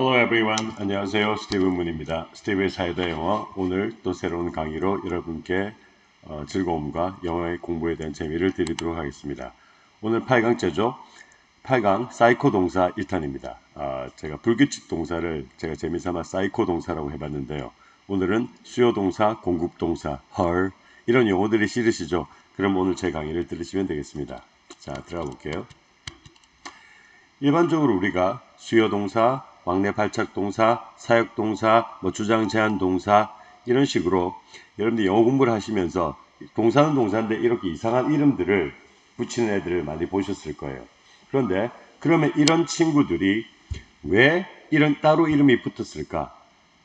Hello everyone. 안녕하세요. 스티븐 문입니다. 스티브의 사이다 영어. 오늘 또 새로운 강의로 여러분께 어, 즐거움과 영어의 공부에 대한 재미를 드리도록 하겠습니다. 오늘 8강째죠. 8강 사이코 동사 1탄입니다. 아, 제가 불규칙 동사를 제가 재미삼아 사이코 동사라고 해봤는데요. 오늘은 수요 동사, 공급 동사, her 이런 용어들이 싫으시죠? 그럼 오늘 제 강의를 들으시면 되겠습니다. 자, 들어가 볼게요. 일반적으로 우리가 수요 동사, 왕래 발착 동사, 사역 동사, 뭐 주장 제한 동사 이런 식으로 여러분들 영어 공부를 하시면서 동사는 동사인데 이렇게 이상한 이름들을 붙이는 애들을 많이 보셨을 거예요. 그런데 그러면 이런 친구들이 왜 이런 따로 이름이 붙었을까?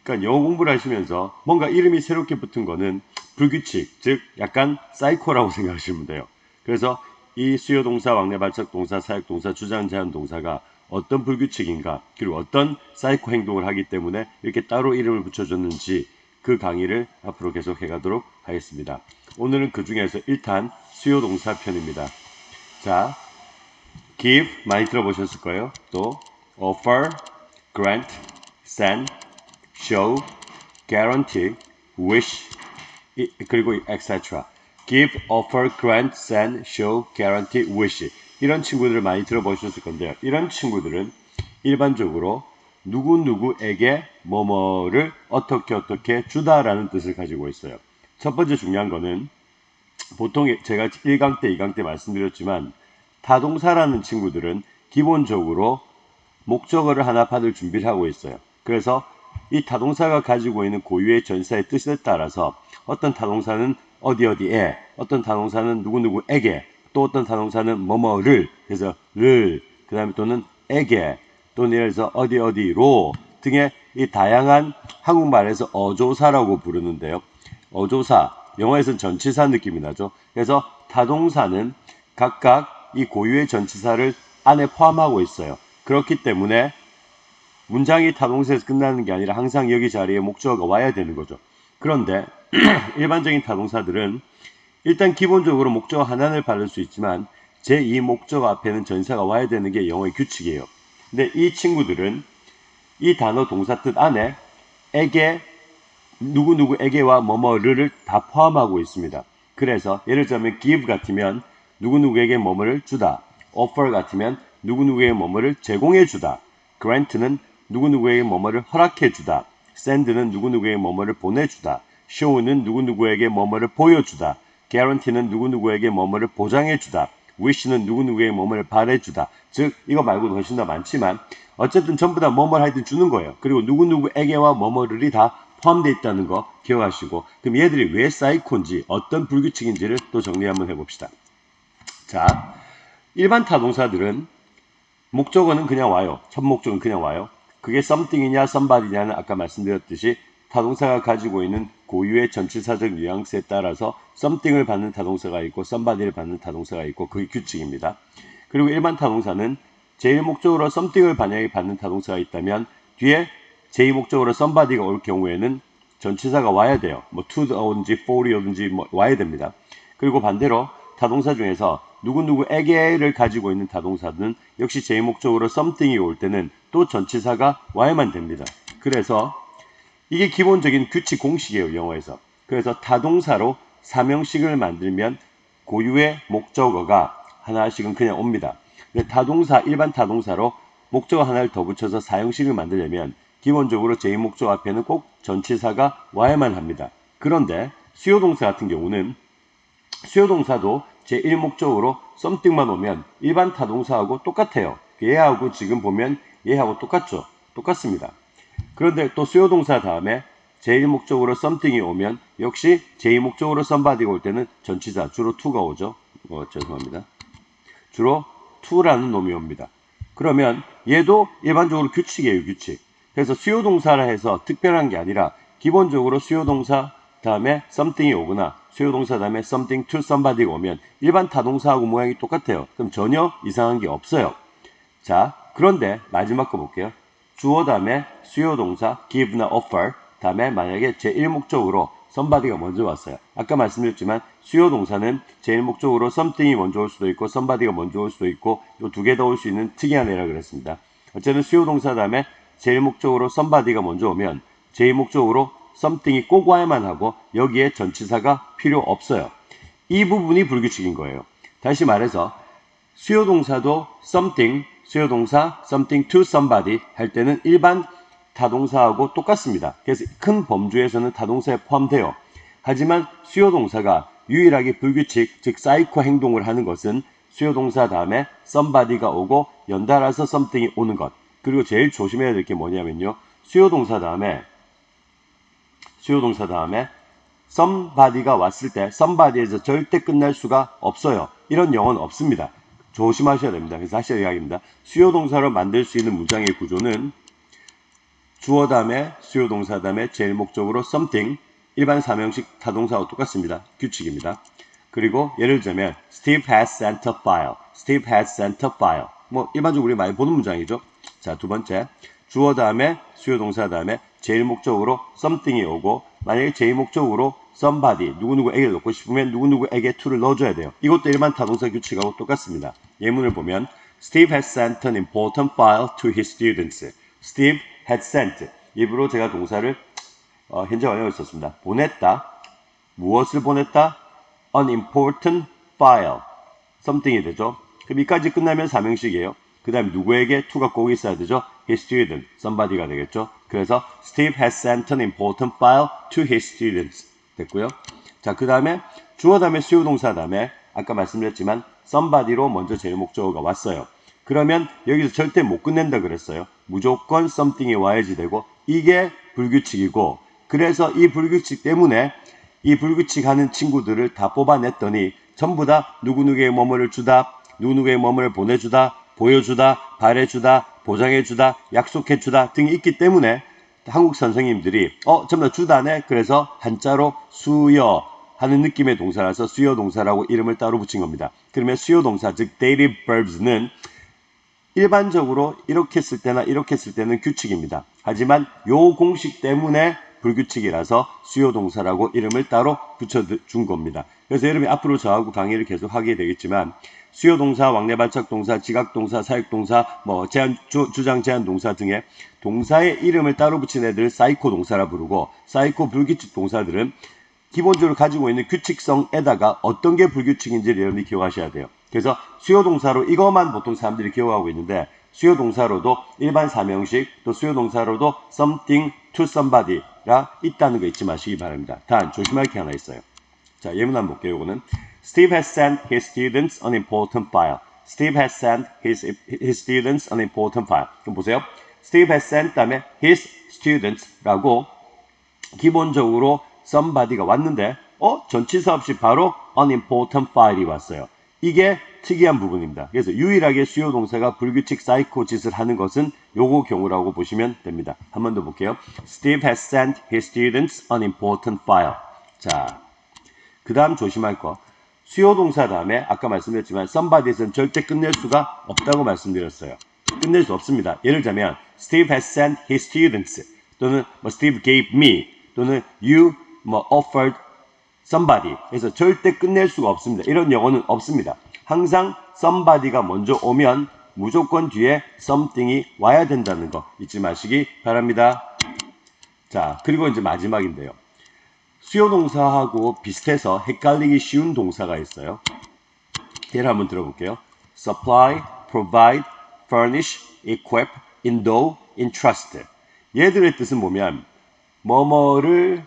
그러니까 영어 공부를 하시면서 뭔가 이름이 새롭게 붙은 거는 불규칙, 즉 약간 사이코라고 생각하시면 돼요. 그래서 이 수요 동사, 왕래 발작 동사, 사역 동사, 주장 제한 동사가 어떤 불규칙인가, 그리고 어떤 사이코 행동을 하기 때문에 이렇게 따로 이름을 붙여줬는지 그 강의를 앞으로 계속 해 가도록 하겠습니다. 오늘은 그 중에서 1탄 수요 동사 편입니다. 자, give 많이 들어보셨을 거예요. 또 offer, grant, send, show, guarantee, wish, 이- 그리고 etc. give, offer, grant, send, show, guarantee, wish. 이런 친구들을 많이 들어보셨을 건데요. 이런 친구들은 일반적으로 누구누구에게 뭐뭐를 어떻게 어떻게 주다라는 뜻을 가지고 있어요. 첫 번째 중요한 거는 보통 제가 1강 때, 2강 때 말씀드렸지만 타동사라는 친구들은 기본적으로 목적어를 하나 받을 준비를 하고 있어요. 그래서 이 타동사가 가지고 있는 고유의 전사의 뜻에 따라서 어떤 타동사는 어디 어디에, 어떤 타동사는 누구누구에게, 또 어떤 타동사는 뭐뭐를, 그래서 를, 그 다음에 또는 에게, 또는 예를 들어서 어디 어디로 등의 이 다양한 한국말에서 어조사라고 부르는데요. 어조사, 영어에서는 전치사 느낌이 나죠. 그래서 타동사는 각각 이 고유의 전치사를 안에 포함하고 있어요. 그렇기 때문에 문장이 타동사에서 끝나는 게 아니라 항상 여기 자리에 목적어가 와야 되는 거죠. 그런데 일반적인 타동사들은 일단 기본적으로 목적어 하나를 받을 수 있지만 제2 목적어 앞에는 전사가 와야 되는 게 영어의 규칙이에요. 근데 이 친구들은 이 단어 동사 뜻 안에 에게 누구누구에게와 뭐뭐를 다 포함하고 있습니다. 그래서 예를 들자면 give 같으면 누구누구에게 뭐뭐를 주다. offer 같으면 누구누구에게 뭐뭐를 제공해 주다. grant는 누구누구에게 뭐뭐를 허락해 주다. send는 누구누구에게 뭐뭐를 보내주다. show는 누구누구에게 뭐뭐를 보여주다. Guarantee는 누구누구에게 뭐뭐를 보장해 주다. wish는 누구누구에게 뭐뭐를 바래주다. 즉 이거 말고도 훨씬 더 많지만 어쨌든 전부 다 뭐뭐를 하여튼 주는 거예요. 그리고 누구누구에게와 뭐뭐를이 다 포함되어 있다는 거 기억하시고 그럼 얘들이 왜 사이코인지 어떤 불규칙인지를 또 정리 한번 해봅시다. 자, 일반 타동사들은 목적어는 그냥 와요. 첫 목적은 그냥 와요. 그게 something이냐 somebody냐는 아까 말씀드렸듯이 타동사가 가지고 있는 고유의 전치사적 뉘앙스에 따라서 something을 받는 타동사가 있고 somebody를 받는 타동사가 있고 그게 규칙입니다. 그리고 일반 타동사는 제1 목적으로 something을 반영해 받는 타동사가 있다면 뒤에 제2 목적으로 somebody가 올 경우에는 전치사가 와야 돼요. 뭐 to든지 for이든지 뭐 와야 됩니다. 그리고 반대로 타동사 중에서 누구누구에게를 가지고 있는 타동사는 역시 제2 목적으로 something이 올 때는 또 전치사가 와야만 됩니다. 그래서 이게 기본적인 규칙 공식이에요, 영어에서. 그래서 타동사로 사명식을 만들면 고유의 목적어가 하나씩은 그냥 옵니다. 근데 타동사, 일반 타동사로 목적어 하나를 더 붙여서 사형식을 만들려면 기본적으로 제2목적 앞에는 꼭 전치사가 와야만 합니다. 그런데 수요동사 같은 경우는 수요동사도 제1목적으로 something만 오면 일반 타동사하고 똑같아요. 얘하고 지금 보면 얘하고 똑같죠. 똑같습니다. 그런데 또 수요 동사 다음에 제1목적으로 something이 오면 역시 제2목적으로 somebody가 올 때는 전치사 주로 to가 오죠. 어, 죄송합니다. 주로 to라는 놈이 옵니다. 그러면 얘도 일반적으로 규칙이에요, 규칙. 그래서 수요 동사라 해서 특별한 게 아니라 기본적으로 수요 동사 다음에 something이 오거나 수요 동사 다음에 something to somebody가 오면 일반 타동사하고 모양이 똑같아요. 그럼 전혀 이상한 게 없어요. 자, 그런데 마지막 거 볼게요. 주어 다음에 수요 동사 give나 offer 다음에 만약에 제1목적으로 somebody가 먼저 왔어요. 아까 말씀드렸지만 수요 동사는 제1목적으로 something이 먼저 올 수도 있고 somebody가 먼저 올 수도 있고 이 두 개 더 올 수 있는 특이한 애라 그랬습니다. 어쨌든 수요 동사 다음에 제일 목적으로 somebody가 먼저 오면 제일 목적으로 something이 꼭 와야만 하고 여기에 전치사가 필요 없어요. 이 부분이 불규칙인 거예요. 다시 말해서 수요 동사도 something, 수요 동사 something to somebody 할 때는 일반 타동사하고 똑같습니다. 그래서 큰 범주에서는 타동사에 포함돼요. 하지만 수요 동사가 유일하게 불규칙, 즉 사이코 행동을 하는 것은 수요 동사 다음에 somebody가 오고 연달아서 something이 오는 것. 그리고 제일 조심해야 될 게 뭐냐면요. 수요 동사 다음에 수요 동사 다음에 somebody가 왔을 때 somebody에서 절대 끝날 수가 없어요. 이런 영어는 없습니다. 조심하셔야 됩니다. 그래서 다시 이야기입니다. 수요 동사로 만들 수 있는 문장의 구조는 주어 다음에 수요 동사 다음에 제일 목적으로 something 일반 사명식 타동사와 똑같습니다. 규칙입니다. 그리고 예를 들자면 Steve has sent a file. Steve has sent a file. 뭐 일반적으로 우리 많이 보는 문장이죠. 자, 두 번째. 주어 다음에 수요 동사 다음에 제일 목적으로 something이 오고 만약에 제일 목적으로 somebody 누구누구에게 넣고 싶으면 누구누구에게 to를 넣어줘야 돼요. 이것도 일반 타동사 규칙하고 똑같습니다. 예문을 보면 Steve has sent an important file to his students. Steve had sent. 입으로 제가 동사를 어, 현재 완료를 썼습니다. 보냈다. 무엇을 보냈다? An important file. something이 되죠. 그럼 이까지 끝나면 사명식이에요. 그 다음에 누구에게 to가 꼭 있어야 되죠. His student, somebody가 되겠죠. 그래서 Steve has sent an important file to his students. 됐고요. 자, 그 다음에 주어 다음에 수요 동사 다음에 아까 말씀드렸지만 somebody로 먼저 제일 목적어가 왔어요. 그러면 여기서 절대 못 끝낸다 그랬어요. 무조건 something이 와야지 되고 이게 불규칙이고 그래서 이 불규칙 때문에 이 불규칙하는 친구들을 다 뽑아냈더니 전부 다 누구누구의 뭐뭐를 주다, 누구누구의 뭐뭐를 보내주다, 보여주다, 바래주다, 보장해주다, 약속해주다 등이 있기 때문에 한국 선생님들이 어 전부 다 주다네 그래서 한자로 수여 하는 느낌의 동사라서 수여 동사라고 이름을 따로 붙인 겁니다. 그러면 수요 동사 즉 dative verbs는 일반적으로 이렇게 쓸 때나 이렇게 쓸 때는 규칙입니다. 하지만 요 공식 때문에 불규칙이라서 수요 동사라고 이름을 따로 붙여준 겁니다. 그래서 여러분이 앞으로 저하고 강의를 계속 하게 되겠지만 수요 동사, 왕래 발착 동사, 지각 동사, 사역 동사, 뭐 제한 주, 주장 제한 동사 등의 동사의 이름을 따로 붙인 애들 사이코 동사라 부르고 사이코 불규칙 동사들은 기본적으로 가지고 있는 규칙성에다가 어떤 게 불규칙인지를 여러분이 기억하셔야 돼요. 그래서 수요 동사로 이것만 보통 사람들이 기억하고 있는데 수요 동사로도 일반 사명식 또 수요 동사로도 something to somebody가 있다는 거 잊지 마시기 바랍니다. 단 조심할 게 하나 있어요. 자 예문 한번 볼게요. 이거는 Steve has sent his students an important file. Steve has sent his, his students an important file. 그럼 보세요. Steve has sent 다음에 his students라고 기본적으로 somebody가 왔는데 어 전치사 없이 바로 an important file이 왔어요. 이게 특이한 부분입니다. 그래서 유일하게 수요 동사가 불규칙 사이코 짓을 하는 것은 요거 경우라고 보시면 됩니다. 한 번 더 볼게요. Steve has sent his students an important file. 자, 그 다음 조심할 거. 수요 동사 다음에 아까 말씀드렸지만 somebody에서는 절대 끝낼 수가 없다고 말씀드렸어요. 끝낼 수 없습니다. 예를 들자면 Steve has sent his students 또는 뭐 Steve gave me 또는 you 뭐 offered somebody 그래서 절대 끝낼 수가 없습니다. 이런 영어는 없습니다. 항상 somebody가 먼저 오면 무조건 뒤에 something이 와야 된다는 거 잊지 마시기 바랍니다. 자, 그리고 이제 마지막인데요. 수요 동사하고 비슷해서 헷갈리기 쉬운 동사가 있어요. 예를 한번 들어볼게요. supply, provide, furnish, equip, endow, entrust. 얘들의 뜻은 뭐냐면 뭐뭐를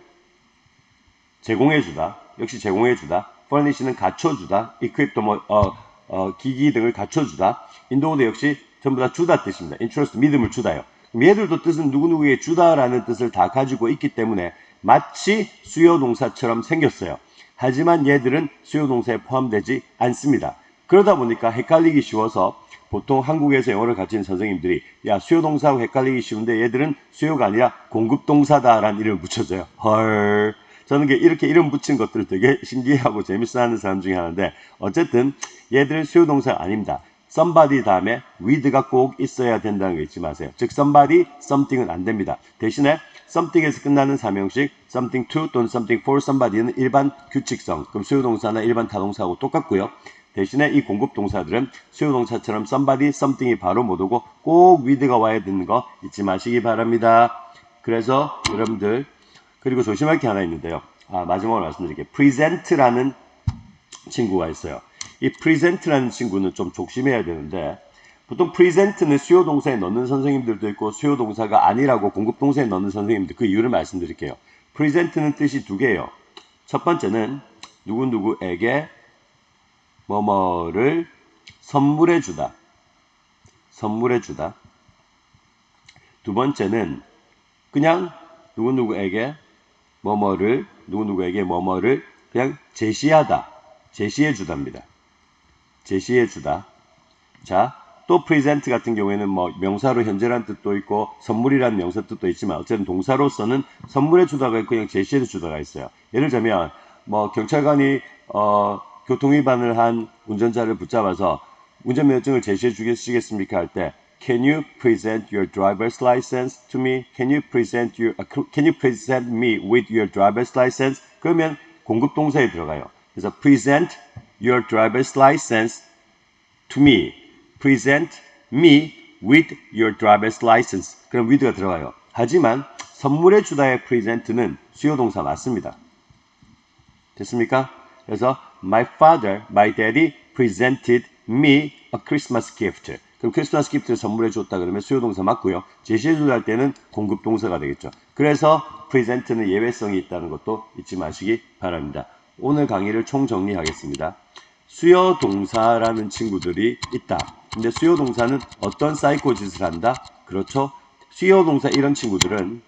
제공해주다. 역시 제공해주다. furnish는 갖춰주다. equip도 뭐 어, 어, 기기 등을 갖춰주다. endow도 역시 전부 다 주다 뜻입니다. entrust 믿음을 주다요. 얘들도 뜻은 누구누구에게 주다라는 뜻을 다 가지고 있기 때문에 마치 수요 동사처럼 생겼어요. 하지만 얘들은 수요 동사에 포함되지 않습니다. 그러다 보니까 헷갈리기 쉬워서 보통 한국에서 영어를 가르치는 선생님들이 야 수요 동사하고 헷갈리기 쉬운데 얘들은 수요가 아니라 공급 동사다라는 이름을 붙여줘요. 헐. 저는 이렇게 이름 붙인 것들을 되게 신기해하고 재밌어하는 사람 중에 하나인데 어쨌든 얘들은 수요 동사가 아닙니다. somebody 다음에 with가 꼭 있어야 된다는 거 잊지 마세요. 즉 somebody, something은 안 됩니다. 대신에 something에서 끝나는 사명식 something to 또는 something for somebody는 일반 규칙성 그럼 수요 동사나 일반 타동사하고 똑같고요. 대신에 이 공급 동사들은 수요 동사처럼 somebody, something이 바로 못 오고 꼭 with가 와야 되는 거 잊지 마시기 바랍니다. 그래서 여러분들 그리고 조심할 게 하나 있는데요. 아, 마지막으로 말씀드릴게요. present라는 친구가 있어요. 이 present라는 친구는 좀 조심해야 되는데 보통 present는 수요 동사에 넣는 선생님들도 있고 수요 동사가 아니라고 공급 동사에 넣는 선생님들 그 이유를 말씀드릴게요. present는 뜻이 두 개예요. 첫 번째는 누구누구에게 뭐뭐를 선물해 주다. 선물해 주다. 두 번째는 그냥 누구누구에게 뭐뭐를 누구누구에게 뭐뭐를 그냥 제시하다. 제시해 주답니다. 제시해 주다. 자, 또 present 같은 경우에는 뭐 명사로 현재란 뜻도 있고 선물이라는 명사 뜻도 있지만 어쨌든 동사로서는 선물해 주다가 있고 그냥 제시해 주다가 있어요. 예를 들면 뭐 경찰관이 어, 교통 위반을 한 운전자를 붙잡아서 운전면허증을 제시해 주시겠습니까 할 때 Can you present your driver's license to me? Can you present your Can you present me with your driver's license? 그러면 공급 동사에 들어가요. 그래서 present your driver's license to me. present me with your driver's license. 그럼 with가 들어가요. 하지만 선물해 주다의 present는 수요 동사 맞습니다. 됐습니까? 그래서 my father, my daddy presented me a Christmas gift. 그럼 크리스마스 기프트를 선물해 줬다 그러면 수요 동사 맞고요. 제시해 주다 할 때는 공급 동사가 되겠죠. 그래서 present는 예외성이 있다는 것도 잊지 마시기 바랍니다. 오늘 강의를 총정리하겠습니다. 수요 동사라는 친구들이 있다. 근데 수요 동사는 어떤 사이코 짓을 한다? 그렇죠. 수요 동사 이런 친구들은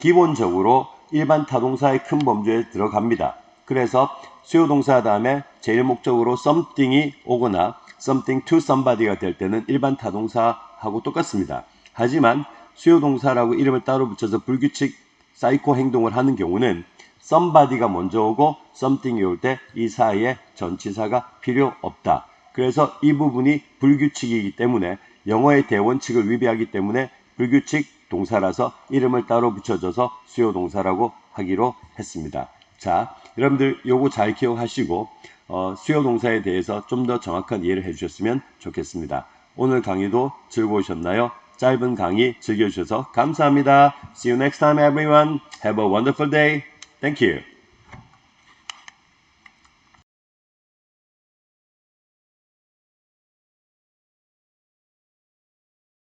기본적으로 일반 타동사의 큰 범주에 들어갑니다. 그래서 수요 동사 다음에 제일 목적으로 something이 오거나 something to somebody가 될 때는 일반 타동사하고 똑같습니다. 하지만 수요 동사라고 이름을 따로 붙여서 불규칙 사이코 행동을 하는 경우는 somebody가 먼저 오고 something이 올 때 이 사이에 전치사가 필요 없다. 그래서 이 부분이 불규칙이기 때문에 영어의 대원칙을 위배하기 때문에 불규칙 동사라서 이름을 따로 붙여줘서 수요 동사라고 하기로 했습니다. 자, 여러분들 요거 잘 기억하시고 어, 수요 동사에 대해서 좀 더 정확한 이해를 해주셨으면 좋겠습니다. 오늘 강의도 즐거우셨나요? 짧은 강의 즐겨주셔서 감사합니다. See you next time everyone. Have a wonderful day. Thank you.